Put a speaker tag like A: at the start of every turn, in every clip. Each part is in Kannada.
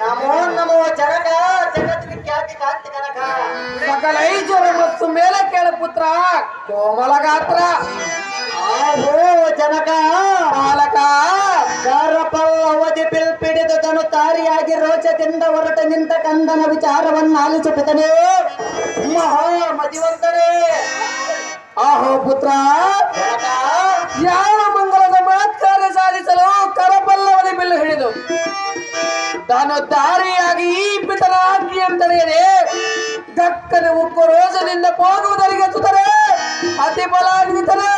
A: ನಮೋ ನಮೋ ಜನಕ ಜಗತ್ ವಿಖ್ಯಾತಿ ಕಾಂತಿ ಕನಕ.
B: ಸಕಲ ಐಶ್ವರ್ಯ ಮತ್ತು ಮೇಲೆ ಕೇಳ ಪುತ್ರ ಕೋಮಲ ಗಾತ್ರ.
A: ಆಹೋ ಜನಕ
B: ಬಾಲಕ
A: ಅವಧಿ ಪಿಲ್ಪಿಡಿದು ತನು ತಾರಿಯಾಗಿ ರೋಚದಿಂದ ಹೊರಟ ನಿಂತ ಕಂದನ ವಿಚಾರವನ್ನು ನಿಮ್ಮ ಮಹಾ ಮದಿವಂತನೇ
B: ಆಹೋ ಪುತ್ರ ತಾನು ದಾರಿಯಾಗಿ ಈ ಪಿತನ ಆಜ್ಞೆಯಂತನೆಯದೆ ದಕ್ಕನೆ ಉಪ್ಪು ರೋಜನಿಂದ ಹೋಗುವುದರಿಗೆ ತುತರೆ ಅತಿ ಬಲಾನ್ವಿತನೆ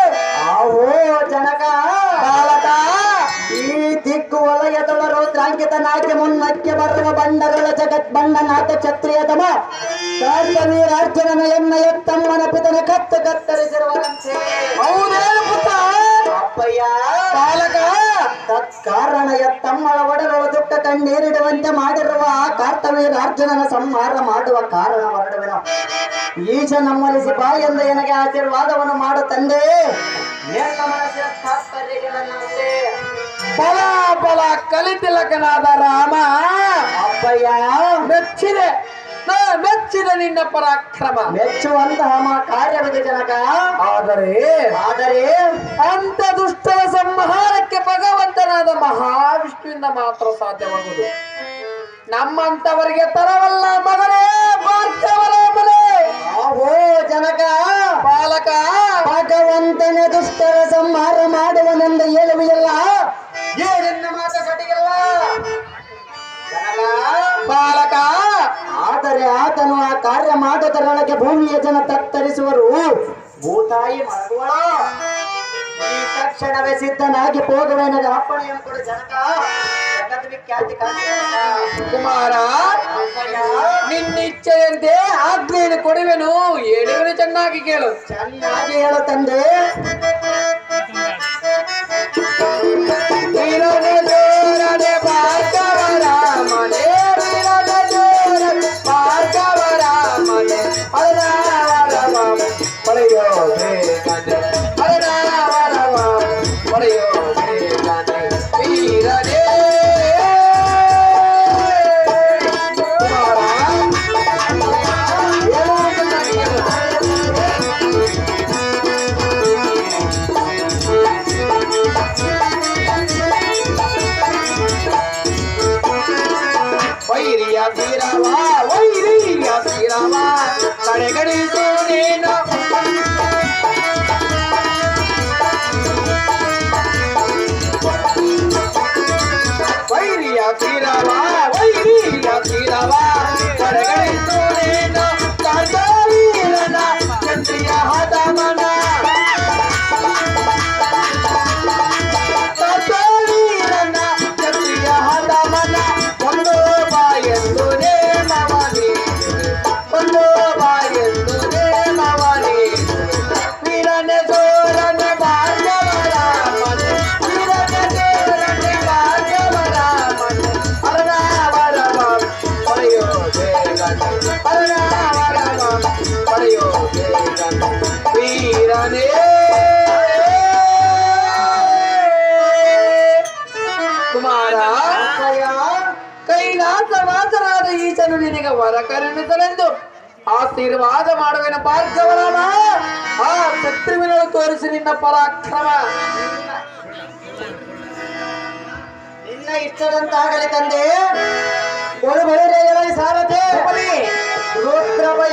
A: ಆಹೋ ಜನಕ.
B: ಬಾಲಕ.
A: ಈ ದಿಕ್ಕು ವಲಯದವ ರೌದ್ರಾಂಕಿತನಾಗಿ ಮುನ್ನಕ್ಕೆ ಬರುವ ಬಂಡಗಳ ಜಗತ್ ಬಂಡನಾಥ ಕ್ಷತ್ರಿಯತಮ ಕಾರ್ಯವೀರಾರ್ಜುನನ ಎನ್ನ ಎತ್ತಮ್ಮನ ಪಿತನ ಕತ್ತು ಕತ್ತರಿಸಿರುವಂತೆ
B: ಹೌದೇನು ಪುತ್ರ.
A: ಅಪ್ಪಯ್ಯ.
B: ಬಾಲಕ.
A: ತತ್ಕಾರಣ ಎತ್ತಮ್ಮಳ ಒಡಲೊಳ ದುಃಖ ಕಣ್ಣೀರಿಡುವಂತೆ ಮಾಡಿರುವ ಆ ಕಾರ್ತವೀರಾರ್ಜುನನ ಸಂಹಾರ ಮಾಡುವ ಕಾರಣ ಹೊರಡುವೆನು. ಈಶ ನಮ್ಮಲಿಸಿ ಬಾ ಎಂದು ನನಗೆ ಆಶೀರ್ವಾದವನ್ನು ಮಾಡು ತಂದೆ. ಫಲ ಫಲ ತಾತ್ಪರ್ಯಗಳನ್ನಂತೆ
B: ಬಲ ಬಲ ಕಲಿತಿಲಕನಾದ ರಾಮ.
A: ಅಪ್ಪಯ್ಯ.
B: ಮೆಚ್ಚಿದೆ. ಮೆಚ್ಚಿದ ನಿನ್ನ ಪರಾಕ್ರಮ.
A: ಮೆಚ್ಚುವಂತಹ ಮಾ ಕಾರ್ಯವಿದೆ ಜನಕ.
B: ಆದರೆ
A: ಆದರೆ
B: ಅಂತ ದುಷ್ಟರ ಸಂಹಾರಕ್ಕೆ ಭಗವಂತನಾದ ಮಹಾವಿಷ್ಣುವಿಂದ ಮಾತ್ರ ಸಾಧ್ಯವಾಗುವುದು. ನಮ್ಮಂತವರಿಗೆ ತರವಲ್ಲ ಮಗನೇ ಭಾರ್ಗವರ ಓ
A: ಆಹೋ ಜನಕ
B: ಬಾಲಕ
A: ಭಗವಂತನ ದುಷ್ಟರ ಸಂಹಾರ ಮಾಡುವನೆಂದು ಹೇಳುವೆಯಲ್ಲ ಏನೆನ್ನ ಮಾತ ಸಟಿಯಲ್ಲ ಜನಕ
B: ಬಾಲಕ
A: ಆದರೆ ಆತನು ಆ ಕಾರ್ಯ ಮಾಡುವುದರೊಳಗೆ ಭೂಮಿಯ ಜನ ತತ್ತರಿಸುವರು. ಭೂತಾಯಿ ಮರಗುವಳ ಈ ತಕ್ಷಣವೇ ಸಿದ್ಧನಾಗಿ ಹೋಗುವೆನದ ಅಪ್ಪಣೆಯನ್ನು ಕೊಡು ಜನಕ.
B: ಕುಮಾರ ನಿನ್ನಿಚ್ಛೆಯಂತೆ ಆಜ್ಞೆಯನ್ನು ಕೊಡುವೆನು. ಹೇಳುವೆನು ಚೆನ್ನಾಗಿ ಕೇಳು.
A: ಚೆನ್ನಾಗಿ ಹೇಳು ತಂದೆ.
B: శ్రీరామా వైరీ శ్రీరామా కడగడితూ నేను? ಕುಮಾರ ಕೈಲಾಸ ವಾಸನಾದ ಈತನು ನಿನಗೆ ವರ ಕರುಣಿಸಲೆಂದು ಆಶೀರ್ವಾದ ಮಾಡುವೆನ ಭಾರ್ಗವರಾಮ ಆ ಶತ್ರುವಿನಲ್ಲಿ ತೋರಿಸಿ ನಿನ್ನ ಪರಾಕ್ರಮ
A: ನಿನ್ನ ಇಷ್ಟದಂತಾಗಲಿ ತಂದೆ ಒಂದು ಬರೋ ಸಾರಥೆ. Vamos trabalhar.